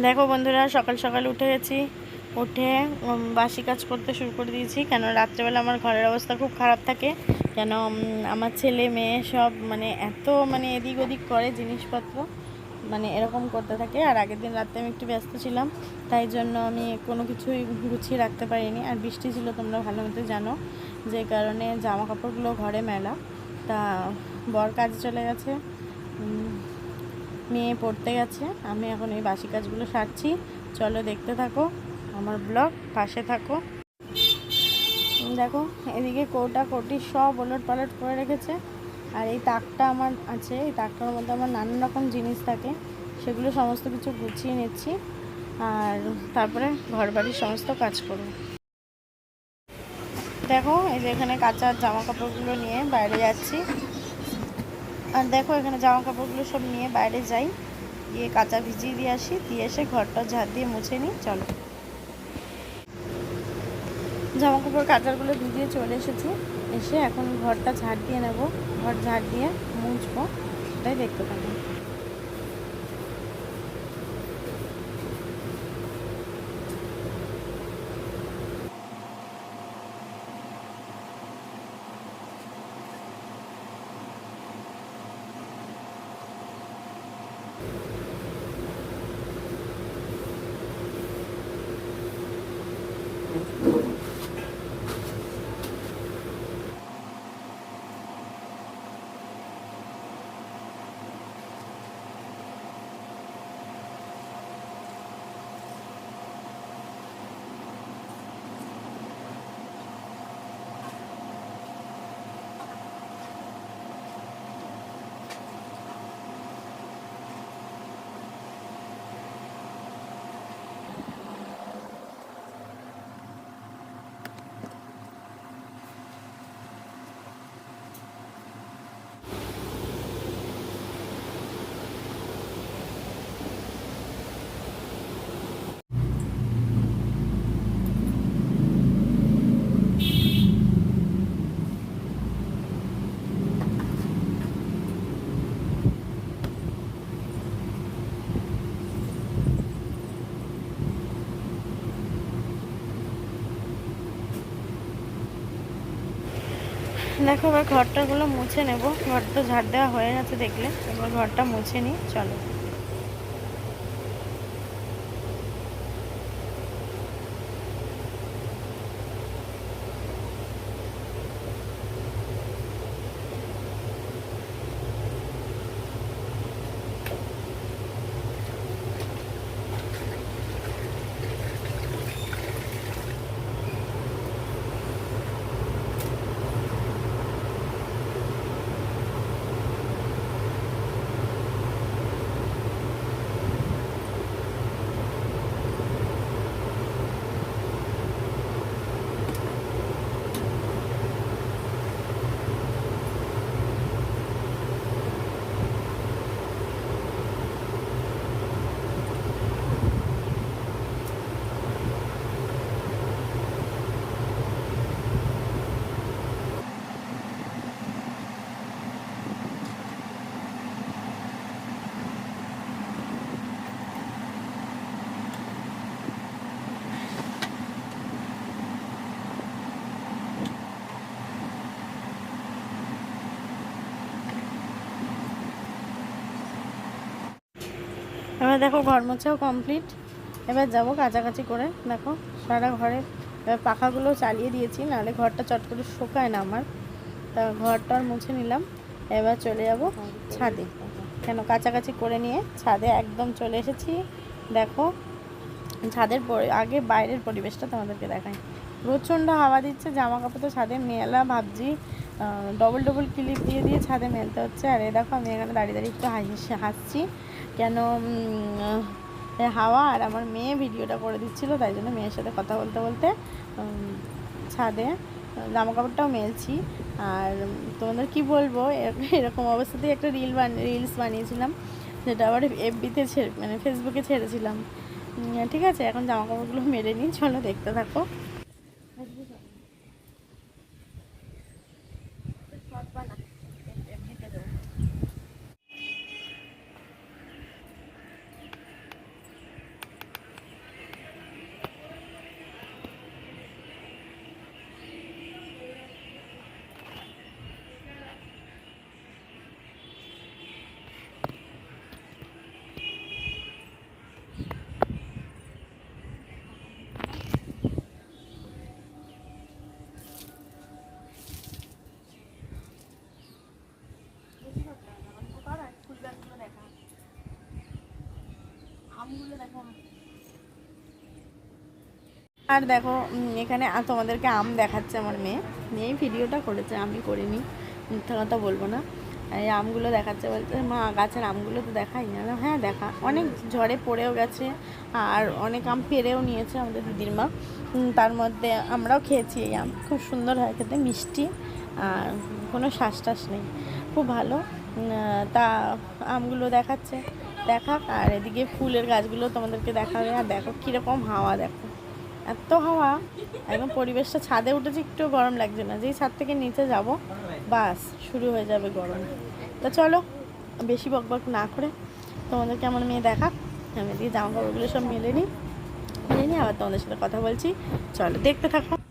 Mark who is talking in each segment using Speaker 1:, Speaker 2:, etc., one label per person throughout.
Speaker 1: দেখো বন্ধুরা, সকাল সকাল উঠে গেছি। উঠে বাসি কাজ করতে শুরু করে দিয়েছি, কেন রাত্রেবেলা আমার ঘরের অবস্থা খুব খারাপ থাকে। কেন আমার ছেলে, মেয়ে সব মানে এত মানে এদিক ওদিক করে জিনিসপত্র মানে এরকম করতে থাকে। আর আগের দিন রাতে আমি একটু ব্যস্ত ছিলাম, তাই জন্য আমি কোনো কিছুই গুছিয়ে রাখতে পারিনি। আর বৃষ্টি ছিল, তোমরা ভালো মতো জানো, যে কারণে জামা কাপড়গুলো ঘরে মেলা। তা, বর কাজে চলে গেছে। মেয়ে পড়তে গেছে, আমি এখন এই বাসি কাজগুলো সারছি। চলো দেখতে থাকো আমার ব্লগ, পাশে থাকো। দেখো, এদিকে কোটা কৌটি সব ওলট পালট করে রেখেছে। আর এই তাকটা আমার আছে, এই তাকটার মধ্যে আমার নানান রকম জিনিস থাকে, সেগুলো সমস্ত কিছু গুছিয়ে নিচ্ছি। আর তারপরে ঘর বাড়ির সমস্ত কাজ করব। দেখো, এই যে এখানে কাঁচা জামা কাপড়গুলো নিয়ে বাইরে যাচ্ছি। আর দেখো এখানে জামা কাপড়গুলো সব নিয়ে বাইরে যাই। গিয়ে কাঁচা ভিজিয়ে দিয়ে আসি, দিয়ে এসে ঘরটা ঝাড় দিয়ে মুছে নিই, চলো। জামা কাপড় কাঁচারগুলো ভিজিয়ে চলে এসেছি। এসে এখন ঘরটা ঝাড় দিয়ে নেব। ঘর ঝাড় দিয়ে মুছবো, সেটাই দেখতে পাবো দেখো, এবার ঘরটাগুলো মুছে নেব। ঘরটা ঝাড় দেওয়া হয়ে গেছে দেখলে। এবার ঘরটা মুছে নিই, চলো। এবার দেখো ঘর মোছাও কমপ্লিট এবার যাব কাছাকাছি করে। দেখো সারা ঘরে, এবার পাখাগুলো চালিয়ে দিয়েছি, নাহলে ঘরটা চট করে শুকায় না আমার। তা ঘরটা আর মুছে নিলাম। এবার চলে যাব ছাদে। কেন কাছাকাছি করে নিয়ে ছাদে একদম চলে এসেছি। দেখো ছাদের আগে বাইরের পরিবেশটা তোমাদেরকে দেখায় প্রচণ্ড হাওয়া দিচ্ছে জামা কাপড় তো ছাদে, মেলা ভাবছি। ডবল ডবল ক্লিপ দিয়ে দিয়ে ছাদে মেলতে হচ্ছে। আর এ দেখো, আমি এখানে দাঁড়িয়ে দাঁড়িয়ে একটু হাসি হাসছি। কেন হাওয়া আর আমার মেয়ে ভিডিওটা করে দিচ্ছিল, তাই জন্য মেয়ের সাথে কথা বলতে বলতে ছাদে জামা কাপড়টাও মেলছি। আর তোমাদের কি বলব এরকম অবস্থাতেই একটা রিল বান রিলস বানিয়েছিলাম, যেটা আবার এফবিতে ছেড়ে মানে ফেসবুকে ছেড়েছিলাম। ঠিক আছে, এখন জামা কাপড়গুলো মেরে নিই, চলো দেখতে থাকো আমগুলো দেখো আর দেখো এখানে তোমাদেরকে আম দেখাচ্ছে আমার মেয়ে। মেয়ে ভিডিওটা করেছে আমি করিনি মিথ্যা কথা বলব না। এই আমগুলো দেখাচ্ছে বলতে মা গাছের আমগুলো তো দেখাই না, হ্যাঁ দেখা। অনেক ঝড়ে পড়েও গেছে আর অনেক আম পেরেও নিয়েছে আমাদের দিদির মা তার মধ্যে আমরাও খেয়েছি এই আম। খুব সুন্দর হয় খেতে মিষ্টি আর কোনো শ্বাস টাস নেই। খুব ভালো। তা আমগুলো দেখাচ্ছে। দেখাক আর এদিকে ফুলের গাছগুলো তোমাদেরকে দেখাবে। আর দেখো কীরকম হাওয়া দেখো। এত হাওয়া, একদম পরিবেশটা ছাদে উঠেছে একটু গরম লাগছে না। যেই ছাদ থেকে নিচে যাব, বাস, শুরু হয়ে যাবে গরম। তো চলো, বেশি বক বক না করে তোমাদের কেমন মেয়ে দেখা, আমি দিয়ে জামা কাপড়গুলো সব মেলে নিই। মেলে নিই আবার তোমাদের সাথে কথা বলছি। চলো, দেখতে থাকো।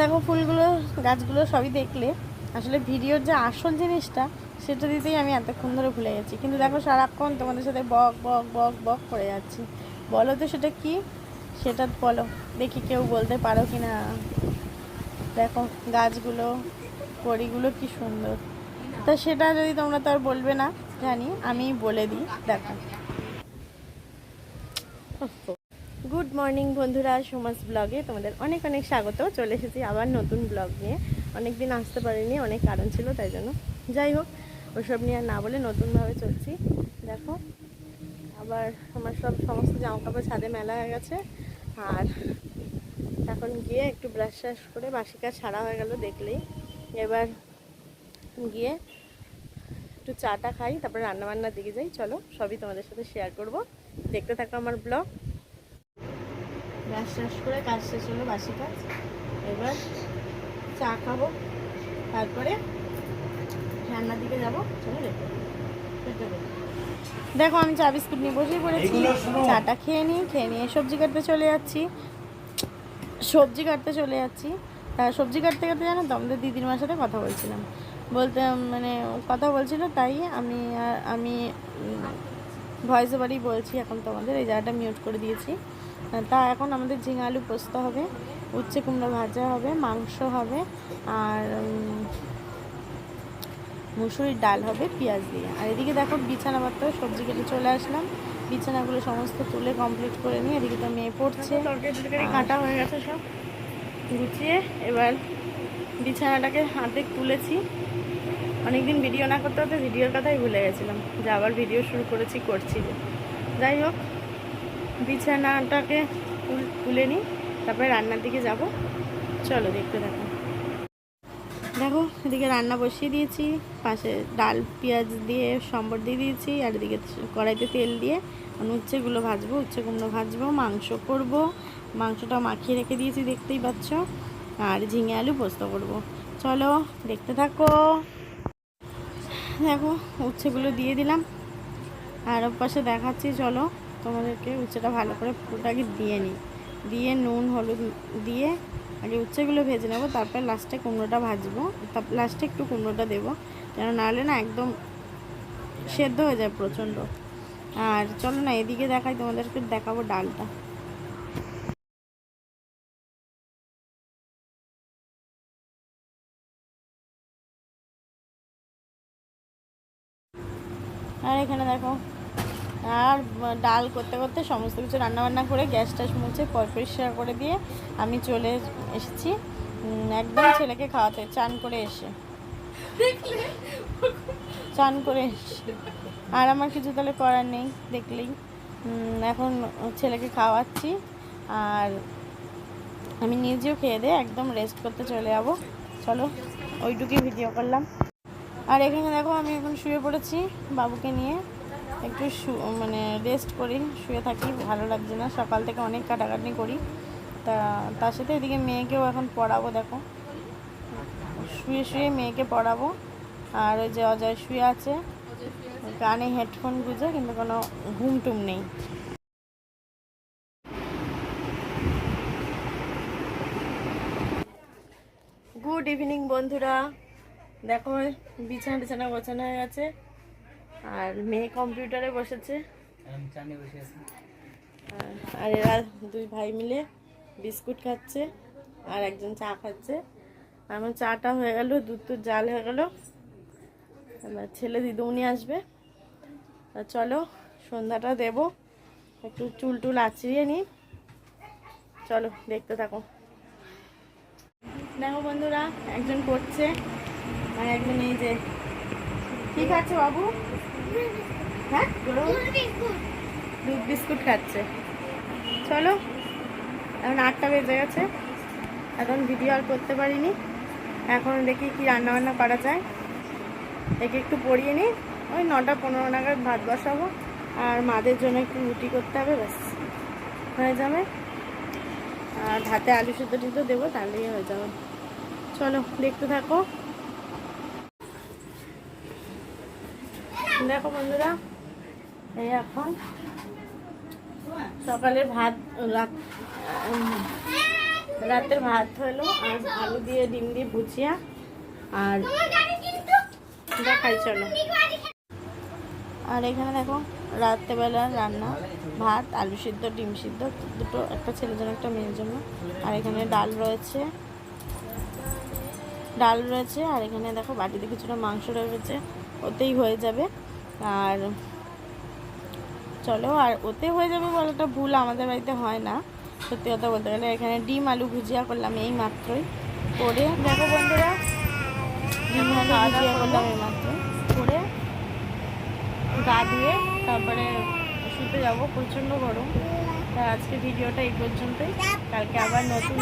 Speaker 1: দেখো ফুলগুলো, গাছগুলো সবই দেখলে। আসলে ভিডিওর যে আসল জিনিসটা, সেটা দিতেই আমি এতক্ষণ ধরে ভুলে গেছি। কিন্তু দেখো সারাক্ষণ তোমাদের সাথে বক বক বক বক করে যাচ্ছি। বলো তো সেটা কি? সেটা বলো। দেখি কেউ বলতে পারো কি না দেখো গাছগুলো কড়িগুলো কি সুন্দর। তা সেটা যদি তোমরা তো আর বলবে না, জানি আমি বলে দিই। দেখো। গুড মর্নিং বন্ধুরা। সমাজ ব্লগে তোমাদের অনেক অনেক স্বাগত। চলে এসেছি আবার নতুন ব্লগ নিয়ে। অনেক দিন আসতে পারিনি, অনেক কারণ ছিল, তাই জন্য। যাই হোক, ওসব নিয়ে আর না বলে নতুনভাবে চলছি। দেখো, আবার আমার সব সমস্ত জামা কাপড় ছাদে মেলা হয়ে গেছে। আর এখন গিয়ে একটু ব্রাশ ট্রাশ করে বাসি কাজ ছাড়া হয়ে গেল দেখলেই। এবার গিয়ে একটু চাটা খাই, তারপরে রান্নাবান্নার দিকে যাই। চলো, সবই তোমাদের সাথে শেয়ার করব। দেখতে থাকো আমার ব্লগ। ব্রাশ ট্রাশ করে কাজ শেষ হলো বাসি কাজ এবার চা খাব তারপরে রান্নার দিকে যাব। চলো থাকো। দেখো আমি চা বিস্কুট নিয়ে বসেই পড়েছি। চাটা খেয়ে নিই খেয়ে নিয়ে সবজি কাটতে চলে যাচ্ছি। সবজি কাটতে চলে যাচ্ছি। তা সবজি কাটতে কাটতে জানো তো আমাদের দিদির মার সাথে কথা বলছিলাম। বলতে মানে কথা বলছিল তাই আমি আর আমি ভয়েস ওভারই বলছি এখন তোমাদের। এই জায়গাটা মিউট করে দিয়েছি। তা এখন আমাদের ঝিঙে আলু পোস্ত হবে, উচ্ছে কুমড়ো ভাজা হবে, মাংস হবে, আর মুসুরির ডাল হবে, পেঁয়াজ দিয়ে। আর এদিকে দেখো বিছানা পাত্র, সবজি কেটে চলে আসলাম। বিছানাগুলো সমস্ত তুলে কমপ্লিট করে নিয়ে এদিকে তো মেয়ে পড়ছে। কাটা হয়ে গেছে সব। গুছিয়ে এবার বিছানাটাকে হাতে তুলেছি। অনেকদিন ভিডিও না করতে করতে ভিডিওর কথাই ভুলে গেছিলাম। যে আবার ভিডিও শুরু করেছি, করছি যাই হোক বিছানাটাকে তুলে নিই, তারপরে রান্নার দিকে যাব। চলো দেখতে থাকো। দেখো, এদিকে রান্না বসিয়ে দিয়েছি, পাশে ডাল, পেঁয়াজ দিয়ে সম্বর দিয়ে দিয়েছি, আর এদিকে কড়াইতে তেল দিয়ে আমি উচ্ছেগুলো ভাজবো উচ্ছে কুমড়ো ভাজবো, মাংস করব। মাংসটা মাখিয়ে রেখে দিয়েছি, দেখতেই পাচ্ছ। আর ঝিঙে আলু পোস্ত করব। চলো দেখতে থাকো। দেখো, উচ্ছেগুলো দিয়ে দিলাম। আর পাশে দেখাচ্ছি, চলো। তোমাদেরকে উচ্ছেটা ভালো করে পুরোটাকে দিয়ে নিই। দিয়ে নুন, হলুদ দিয়ে আগে উচ্ছেগুলো ভেজে নেব, তারপরে লাস্টে কুমড়োটা ভাজবো। তারপর লাস্টে একটু কুমড়োটা দেবো, যেন নাহলে না একদম সেদ্ধ হয়ে যায় প্রচণ্ড। আর চলো না, এদিকে দেখাই, তোমাদেরকে দেখাবো ডালটা। আর এখানে দেখো আর ডাল করতে করতে সমস্ত কিছু রান্নাবান্না করে গ্যাস ট্যাস মুছে পর পরিষ্কার করে দিয়ে আমি চলে এসেছি। একদম ছেলেকে খাওয়াতে চান করে এসে। চান করে এসে আর আমার কিছু তাহলে করার নেই দেখলেই। এখন ছেলেকে খাওয়াচ্ছি। আর আমি নিজেও খেয়ে দিয়ে একদম রেস্ট করতে চলে যাব। চলো ওইটুকুই ভিডিও করলাম। আর এখানে দেখো আমি এখন শুয়ে পড়েছি বাবুকে নিয়ে। একটু শু- মানে রেস্ট করি, শুয়ে থাকি, ভালো লাগছে না। সকাল থেকে অনেক কাটাকাটি করি। তা, তার সাথে এদিকে মেয়েকেও এখন পড়াবো, দেখো। শুয়ে শুয়ে মেয়েকে পড়াবো। আর ওই যে অজয় শুয়ে আছে। কানে হেডফোন গুঁজে, কিন্তু কোনো ঘুম টুম নেই। গুড ইভিনিং বন্ধুরা। দেখো বিছানা টিছানা গোছানো হয়ে গেছে। আর মেয়ে কম্পিউটারে বসেছে। আর- এরা দুই ভাই মিলে বিস্কুট খাচ্ছে আর একজন চা খাচ্ছে। আমার চাটা হয়ে গেল দুধ তো জাল হয়ে গেল। এবার ছেলে দিদুমনি আসবে। চলো সন্ধ্যাটা দেবো। একটু চুল টুল আঁচড়িয়ে নিই। চলো দেখতে থাকো। দেখো বন্ধুরা একজন করছে আর একজন এই যে ঠিক আছে বাবু? হ্যাঁ? দুধ বিস্কুট খাচ্ছে। চলো, এখন আটটা বেজে গেছে। এখন ভিডিও আর করতে পারিনি। এখন দেখি কি রান্না বান্না করা যায়। একে একটু পড়িয়ে নিই। ওই নটা পনেরো নাগাদ ভাত বসাবো। আর মাদের জন্য একটু রুটি করতে হবে, ব্যাস। হয়ে যাবে। আর ভাতে আলু সিদ্ধ টিদ্ধ দেবো, তাহলেই হয়ে যাবে। চলো, দেখতে থাকো। দেখো বন্ধুরা, এই এখন সকালে ভাত রাতের ভাত হলো, আর আলু দিয়ে ডিম দিয়ে ভুজিয়া, আর দেখাই, চলো। আর এখানে দেখো, রাত্রেবেলা রান্না, ভাত, আলু সিদ্ধ, ডিম সিদ্ধ, দুটো, একটা ছেলের জন্য, একটা মেয়ের জন্য। আর এখানে ডাল রয়েছে। ডাল রয়েছে, আর এখানে দেখো বাটিতে কিছুটা মাংস রয়েছে, ওতেই হয়ে যাবে। আর চলো আর ওতে হয়ে যাবে বলাটা ভুল আমাদের বাড়িতে হয় না। সত্যি কথা বলতে গেলে এখানে ডিম আলু ভুজিয়া করলাম এই মাত্রই। করে দেখো বন্ধুরা ডিম আলু ভুজিয়া করলাম এই মাত্রই। করে গা ধুয়ে তারপরে শুতে যাব প্রচণ্ড গরম। তা আজকে ভিডিওটা এই পর্যন্তই। কালকে আবার নতুন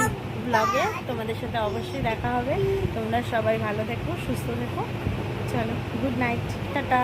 Speaker 1: ব্লগে তোমাদের সাথে অবশ্যই দেখা হবে। তোমরা সবাই ভালো থেকো সুস্থ থেকো। চলো গুড নাইট টাটা।